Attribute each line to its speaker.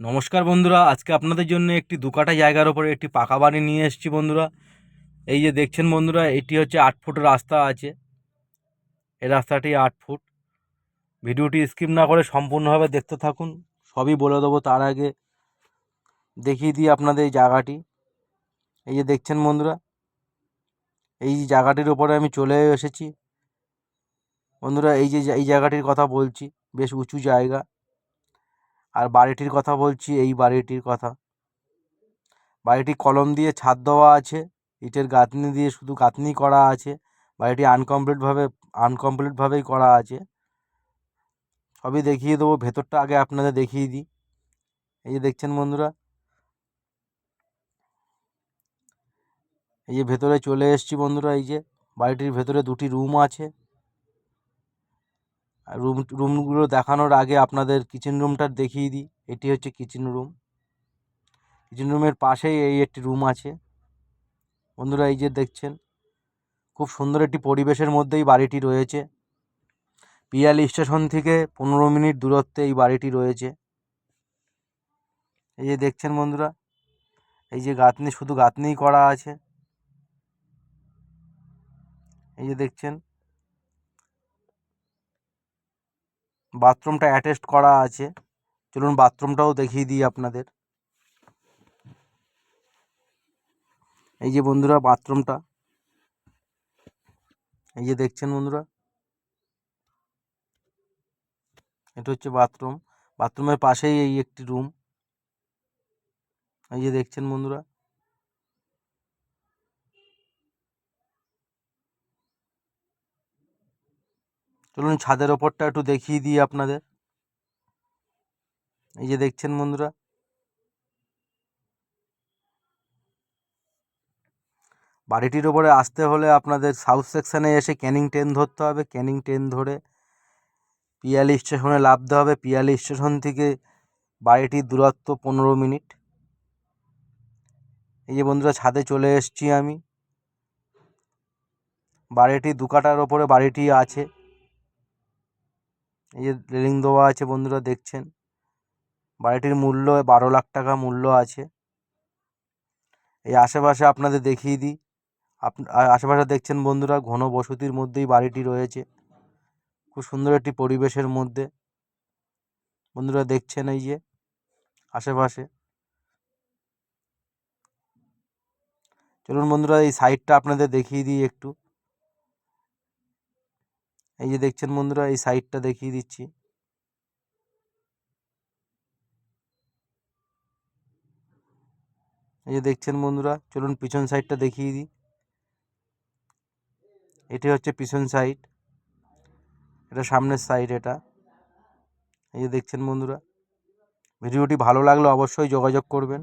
Speaker 1: নমস্কার বন্ধুরা, আজকে আপনাদের জন্য একটি দু কাঠা জায়গার ওপরে একটি পাকা বাড়ি নিয়ে এসেছি বন্ধুরা। এই যে দেখছেন বন্ধুরা, এটি হচ্ছে আট ফুট রাস্তা আছে। এই রাস্তাটি আট ফুট। ভিডিওটি স্কিপ না করে সম্পূর্ণভাবে দেখতে থাকুন। সবই বলে দেবো তার আগে। দেখিয়ে দিই আপনাদের এই জায়গাটি। এই যে দেখছেন বন্ধুরা, এই জায়গাটির ওপরে আমি চলে এসেছি। বন্ধুরা, এই যে, এই জায়গাটির কথা বলছি, বেশ উঁচু জায়গা। আর বাড়িটির কথা বলছি, এই বাড়িটির কথা। বাড়িটি কলম দিয়ে ছাদ দেওয়া আছে, ইটের গাঁথনি দিয়ে শুধু গাঁথনি করা আছে, বাড়িটি আনকমপ্লিটভাবে আনকমপ্লিটভাবেই করা আছে। সবই দেখিয়ে দেবো, ভেতরটা আগে আপনাদের দেখিয়ে দিই। এই যে দেখছেন বন্ধুরা? এই যে ভেতরে চলে এসেছি বন্ধুরা, এই যে বাড়িটির ভেতরে দুটি রুম আছে। রুম, রুমগুলো দেখানোর আগে আপনাদের কিচেন রুমটা দেখিয়ে দিই। এটি হচ্ছে কিচেন রুম কিচেন রুমের পাশেই এই একটি রুম আছে। বন্ধুরা, এই যে দেখছেন, খুব সুন্দর একটি পরিবেশের মধ্যেই বাড়িটি রয়েছে। পিয়ালি স্টেশন থেকে পনেরো মিনিট দূরত্বে এই বাড়িটি রয়েছে। এই যে দেখছেন বন্ধুরা, এই যে গাঁথনি, শুধু গাঁথনিই করা আছে। এই যে দেখছেন বাথরুমটা অ্যাটাচড করা আছে। চলুন বাথরুমটাও দেখিয়ে দিই আপনাদের। এই যে বন্ধুরা, বাথরুমটা। এই যে দেখছেন বন্ধুরা? এটা হচ্ছে বাথরুম। বাথরুমের পাশেই এই একটি রুম। এই যে দেখছেন বন্ধুরা? চলুন ছাদের ওপরটা একটু দেখিয়ে দিই আপনাদের। এই যে দেখছেন বন্ধুরা। বাড়িটির ওপরে আসতে হলে আপনাদের সাউথ সেকশানে এসে ক্যানিং ট্রেন ধরতে হবে। ক্যানিং ট্রেন ধরে পিয়ালি স্টেশনে নামতে হবে। পিয়ালি স্টেশন থেকে বাড়িটির দূরত্ব পনেরো মিনিট। এই যে বন্ধুরা, ছাদে চলে এসেছি আমি। বাড়িটি দু কাঠার ওপরে বাড়িটি আছে। এই যে রেলিং দেওয়া আছে বন্ধুরা দেখছেন। বাড়িটির মূল্য বারো লাখ টাকা মূল্য আছে। এই আশেপাশে আপনাদের দেখিয়ে দিই। আপ আশেপাশে দেখছেন বন্ধুরা ঘন বসতির মধ্যেই বাড়িটি রয়েছে। খুব সুন্দর একটি পরিবেশের মধ্যে। বন্ধুরা দেখছেন এই যে আশেপাশে। চলুন বন্ধুরা এই সাইডটা আপনাদের দেখিয়ে দিই একটু। এই যে দেখছেন বন্ধুরা, এই সাইডটা দেখিয়ে দিচ্ছি। এই যে দেখছেন বন্ধুরা, চলুন পিছন সাইডটা দেখিয়ে দিই। এটি হচ্ছে পিছন সাইড। এটা সামনের সাইড এটা। এই যে দেখছেন বন্ধুরা, ভিডিওটি ভালো লাগলে অবশ্যই যোগাযোগ করবেন।